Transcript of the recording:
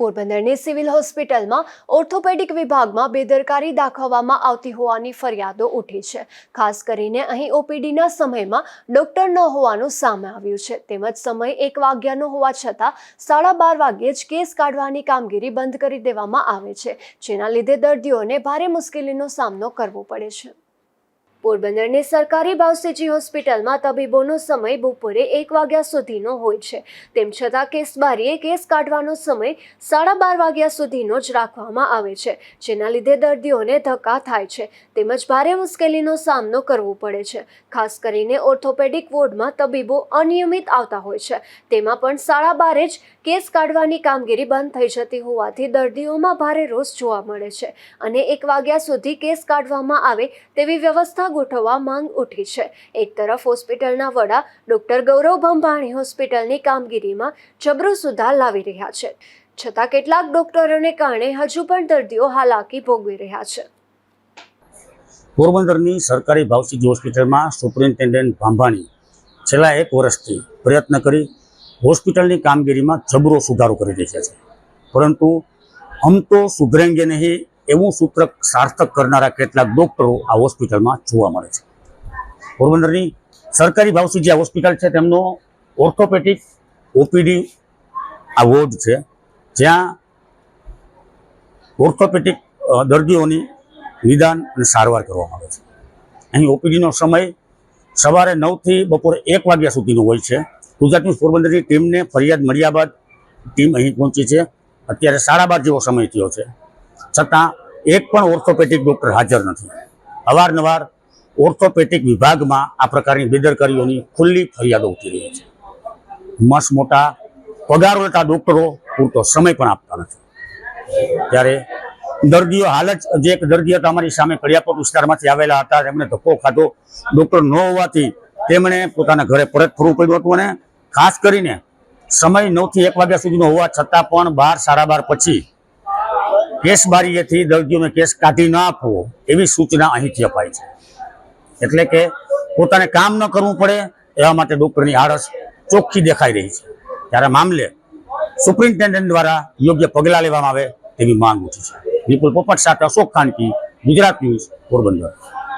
પોરબંદરની સિવિલ હોસ્પિટલમાં ઓર્થોપેડિક વિભાગમાં બેદરકારી દાખવવામાં આવતી હોવાની ફરિયાદો ઉઠી છે. ખાસ કરીને અહીં ઓપીડીના સમયમાં ડોક્ટર ન હોવાનું સામે આવ્યું છે. તેમજ સમય એક વાગ્યાનો હોવા છતાં સાડા બાર વાગ્યે જ કેસ કાઢવાની કામગીરી બંધ કરી દેવામાં આવે છે, જેના લીધે દર્દીઓને ભારે મુશ્કેલીનો સામનો કરવો પડે છે. પોરબંદરની સરકારી ભાવસેજી હોસ્પિટલમાં તબીબોનો સમય બપોરે એક વાગ્યા સુધીનો હોય છે. તેમ છતાં કેસબારીએ કેસ કાઢવાનો સમય સાડા બાર વાગ્યા સુધીનો જ રાખવામાં આવે છે, જેના લીધે દર્દીઓને ધક્કા થાય છે. તેમજ ભારે મુશ્કેલીનો સામનો કરવો પડે છે. ખાસ કરીને ઓર્થોપેડિક વોર્ડમાં તબીબો અનિયમિત આવતા હોય છે. તેમાં પણ સાડા બારે જ કેસ કાઢવાની કામગીરી બંધ થઈ જતી હોવાથી દર્દીઓમાં ભારે રોષ જોવા મળે છે. અને એક વાગ્યા સુધી કેસ કાઢવામાં આવે તેવી વ્યવસ્થા ગોઠવવા માંગ ઉઠી છે. એક તરફ હોસ્પિટલના વડા ડોક્ટર ગૌરવ ભંભાણી હોસ્પિટલની કામગીરીમાં જબરો સુધાર લાવી રહ્યા છે. છતાં કેટલાક ડોક્ટરોને કારણે હજુ પણ દર્દીઓ હાલાકી ભોગવી રહ્યા છે. પોરબંદરની સરકારી ભાવસીજી હોસ્પિટલમાં સુપ્રિન્ટેન્ડન્ટ ભાંભાણી છેલ્લા એક વર્ષથી પ્રયત્ન કરી હોસ્પિટલની કામગીરીમાં જબરો સુધારો કરી રહ્યા છે. પરંતુ હમ તો સુધરેંગે નહીં એવું સૂત્ર સાર્થક કરનારા કેટલાક ડોક્ટરો આ હોસ્પિટલમાં જોવા મળે છે. પોરબંદરની સરકારી ભાવસી જે હોસ્પિટલ છે, તેમનો ઓર્થોપેટિક ઓપીડી આ વોર્ડ છે, જ્યાં ઓર્થોપેટિક દર્દીઓની નિદાન અને સારવાર કરવામાં આવે છે. અહીં ઓપીડીનો સમય સવારે નવથી બપોરે એક વાગ્યા સુધીનો હોય છે. ગુજરાત ન્યૂઝ પોરબંદરની ટીમને ફરિયાદ મળ્યા બાદ ટીમ અહીં પહોંચી છે. અત્યારે સાડા બાર જેવો સમય થયો છે. છતાં એક પણ ઓર્થોપેટિક ડૉક્ટર હાજર નથી. અવારનવાર ઓર્થોપેટિક વિભાગમાં આ પ્રકારની બેદરકારીઓની ખુલ્લી ફરિયાદો ઉઠી રહી છે. મસ મોટા પગાર લેતા ડૉક્ટરો પૂરતો સમય પણ આપતા નથી. ત્યારે દર્દીઓ હાલ જ જે એક દર્દી હતા અમારી સામે કડિયાપોટ વિસ્તારમાંથી આવેલા હતા, તેમણે ધક્કો ખાધો. ડૉક્ટર ન હોવાથી તેમણે પોતાના ઘરે પરત ફરવું પડ્યું હતું અને ખાસ કરીને સમય નવથી એક વાગ્યા સુધીનો હોવા છતાં પણ બાર, સાડા બાર પછી કેસ બારીએથી દર્દીઓને કેસ કાઢી ના આપવો એવી સૂચના અહીંથી અપાય છે. એટલે કે પોતાને કામ ન કરવું પડે એવા માટે ડૉક્ટરની આળસ ચોખ્ખી દેખાઈ રહી છે. ત્યારે મામલે સુપ્રિન્ટેન્ડન્ટ દ્વારા યોગ્ય પગલાં લેવામાં આવે તેવી માંગ ઉઠી છે. વિપુલ પોપટ સાથે અશોક ખાનકી, ગુજરાત ન્યૂઝ પોરબંદર.